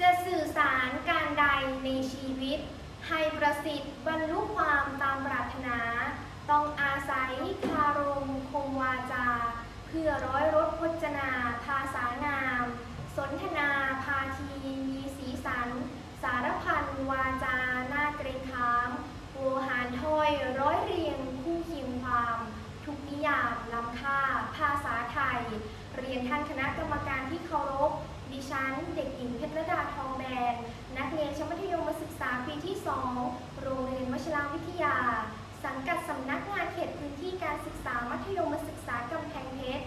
จะสื่อสารการใดในชีวิต ให้ประสิทธิ์บรรลุความตามปรารถนา ต้องอาศัยคารมคงวาจา เพื่อร้อยรถพจนาภาษางาม สนทนาพาทีมีสีสัน สารพันวาจาหน้าเกรงขามโวหารถ้อยร้อยเรียงคู่เคียงความ ทุกนิยามล้ำค่าภาษาไทย เรียนท่านคณะกรรมการที่เคารพ ดิฉัน เด็กหญิงเพชรดาทองแบน นักเรียนชั้นมัธยมศึกษาปีที่ 2 โรงเรียนวชิราวิทยา สังกัดสำนักงานเขตพื้นที่การศึกษามัธยมศึกษากำแพงเพชร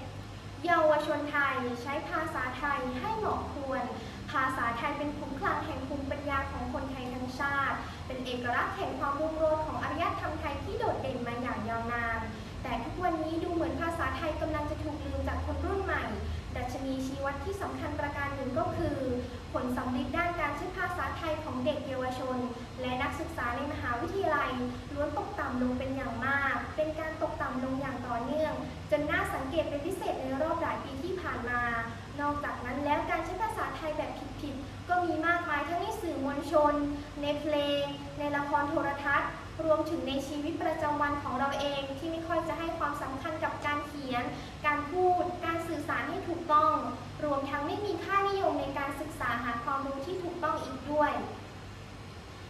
เยาวชนไทยใช้ภาษาไทยให้เหมาะควร ภาษาไทยเป็นภูมิคลังแห่งภูมิปัญญาของคนไทยทั้งชาติ เป็นเอกลักษณ์แห่งความรุ่งโรจน์ของอารยธรรมไทยที่โดดเด่นมาอย่างยาวนาน แต่ทุกวันนี้ดูเหมือนภาษาไทยกำลังจะถูกลืมจากคนรุ่น ดัชนีชี้วัดที่สำคัญประการหนึ่งก็คือ ผลสำลิดด้านการใช้ภาษาไทยของเด็กเยาวชน และนักศึกษาในมหาวิทยาลัย ล้วนตกต่ำลงเป็นอย่างมาก เป็นการตกต่ำลงอย่างต่อเนื่อง จนน่าสังเกตเป็นพิเศษในรอบหลายปีที่ผ่านมา นอกจากนั้นแล้วการใช้ภาษาไทยแบบผิดๆก็มีมากมายทั้งในสื่อมวลชน ในเพลง ในละครโทรทัศน์รวมถึงในชีวิตประจำวันของเราเองที่ไม่ค่อยจะให้ความสำคัญกับการเขียน การพูดารให้ถูกต้อง รวมทั้งไม่มีค่านิยมในการศึกษาหาความรู้ที่ถูกต้องอีกด้วย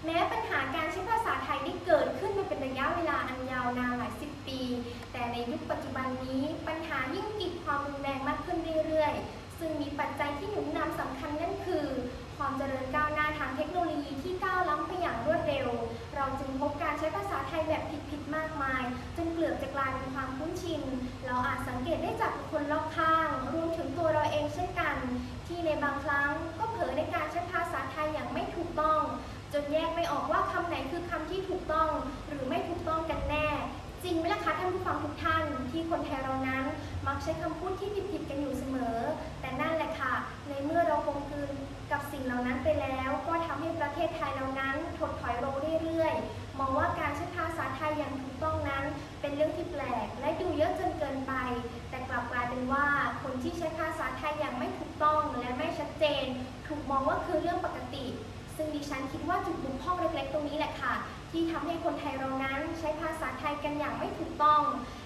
แม้ปัญหาการใช้ภาษาไทยได้เกิดขึ้นมาเป็นระยะเวลาอันยาวนานหลายสิบปี แต่ในยุคปัจจุบันนี้ปัญหายิ่งกีดความรุนแรงมากขึ้นเรื่อยๆ ซึ่งมีปัจจัยที่หนุนนำสำคัญนั่นคือ ความเจริญก้าวหน้าทางเทคโนโลยีที่ก้าวล้ำไปอย่างรวดเร็ว เราจึงพบการใช้ภาษาไทยแบบผิดๆมากมาย จนเกือบจะกลายเป็นความคุ้นชิน เราอาจสังเกตได้จากคนรอบข้างตัวเราเองเช่นกัน ที่ ในบางครั้งก็เผลอในการใช้ภาษาไทยอย่างไม่ถูกต้อง จนแยกไม่ออกว่าคำไหนคือคำที่ถูกต้อง หรือไม่ถูกต้องกันแน่ จริงไหมล่ะคะท่านผู้ฟังทุกท่านที่คนไทยเรานั้น มักใช้คำพูดที่ผิดๆกันอยู่เสมอ แต่นั่นแหละค่ะ ในเมื่อเราคงคืนกับสิ่งเหล่านั้นไปแล้ว ก็ทำให้ประเทศไทยเรานั้นถดถอยลงเรื่อยๆ มองว่าการใช้ภาษาไทยอย่างถูกต้องนั้น เป็นเรื่องที่แปลกและดูเยอะจนเกินไป แต่กลับกลายเป็นว่า ที่ใช้ภาษาไทยอย่างไม่ถูกต้องและไม่ชัดเจน ถูกมองว่าคือเรื่องปกติ ซึ่งดิฉันคิดว่าจุดบุกพ่องเล็ก ๆ ตรงนี้แหละค่ะ ที่ทำให้คนไทยเรานั้นใช้ภาษาไทยกันอย่างไม่ถูกต้อง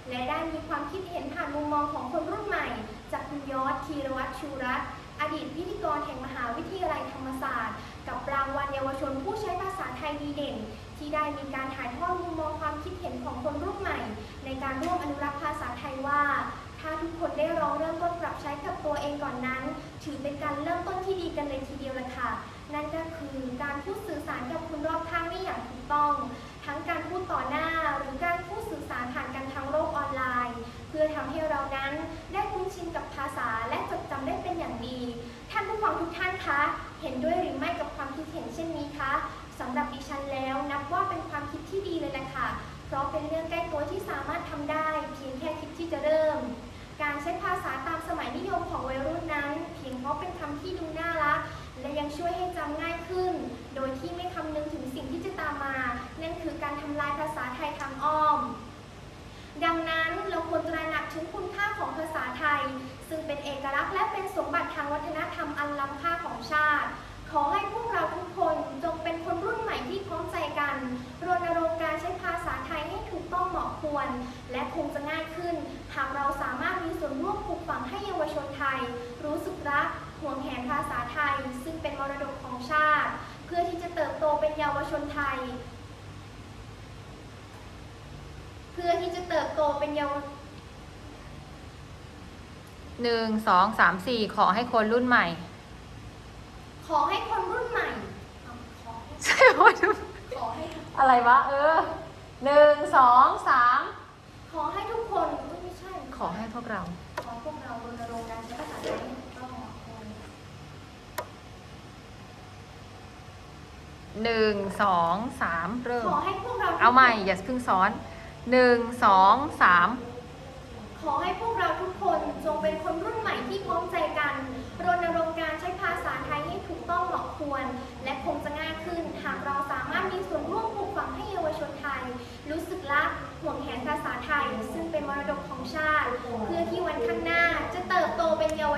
และได้มีความคิดเห็นผ่านมุมมองของคนรุ่นใหม่ จากคุณยอดธีรวัตรชูรัตน์อดีตพิธีกรแห่งมหาวิทยาลัยธรรมศาสตร์ กับรางวัลเยาวชนผู้ใช้ภาษาไทยดีเด่น ที่ได้มีการถ่ายทอดมุมมองความคิดเห็นของคนรุ่นใหม่ ในการร่วมอนุรักษ์ภาษาไทยว่า ถ้าทุกคนได้ลองเริ่มต้นปรับ ใช้กับตัวเองก่อนนั้น ถือเป็นการเริ่มต้นที่ดีกันเลยทีเดียวละค่ะ นั่นก็คือการพูดสื่อสารกับคนรอบข้างได้อย่างถูกต้อง ทั้งการพูดต่อหน้าหรือการพูดสื่อสารผ่านกันทางโลกออนไลน์ เพื่อทำให้เรานั้นได้คุ้นชินกับภาษาและจดจำได้เป็นอย่างดี ท่านผู้ฟังทุกท่านคะ เห็นด้วยหรือไม่กับความคิดเห็นเช่นนี้คะสำหรับดิฉันแล้วนับว่าเป็นความคิดที่ดีเลยแหละค่ะ เพราะเป็นเรื่องใกล้ตัวที่สามารถทำได้ เพียงแค่คิดที่จะเริ่ม การใช้ภาษาตามสมัยนิยมของวัยรุ่นนั้น เพียงเพราะเป็นคำที่ดูน่ารัก และยังช่วยให้จำง่ายขึ้น โดยที่ไม่คำนึงถึงสิ่งที่จะตามมา นั่นคือการทำลายภาษาไทยทางอ้อม เป็นเยาวชนไทย เพื่อที่จะเติบโตเป็นเยาวหนึ่งสองสามสี่ขอให้คนรุ่นใหม่ ขอให้คนรุ่นใหม่เอาขอให้ใช่ไหมขอให้อะไรวะ เออหนึ่งสองสามขอให้ทุกคนเอ้ยไม่ใช่ ขอให้พวกเรา ขอให้พวกเรารณรงค์การใช้ภาษาไทยให้ถูกต้องเหมาะควร หนึ่งสองสามเริ่ม ขอให้พวกเราเอาใหม่อย่าเพิ่งซ้อนหนึ่งสองสามขอให้พวกเราทุกคนจงเป็นคนรุ่นใหม่ที่พร้อมใจกัน รณรงค์การใช้ภาษาไทยให้ถูกต้องเหมาะควร และคงจะ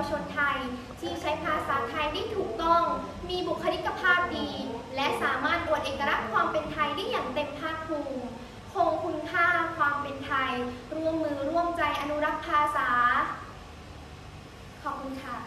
ชนไทย ที่ใช้ภาษาไทยได้ถูกต้อง มีบุคลิกภาพดี และสามารถอวดเอกลักษณ์ความเป็นไทยได้อย่างเต็มภาคภูมิ คงคุณค่าความเป็นไทย ร่วมมือร่วมใจอนุรักษ์ภาษา ขอบคุณค่ะ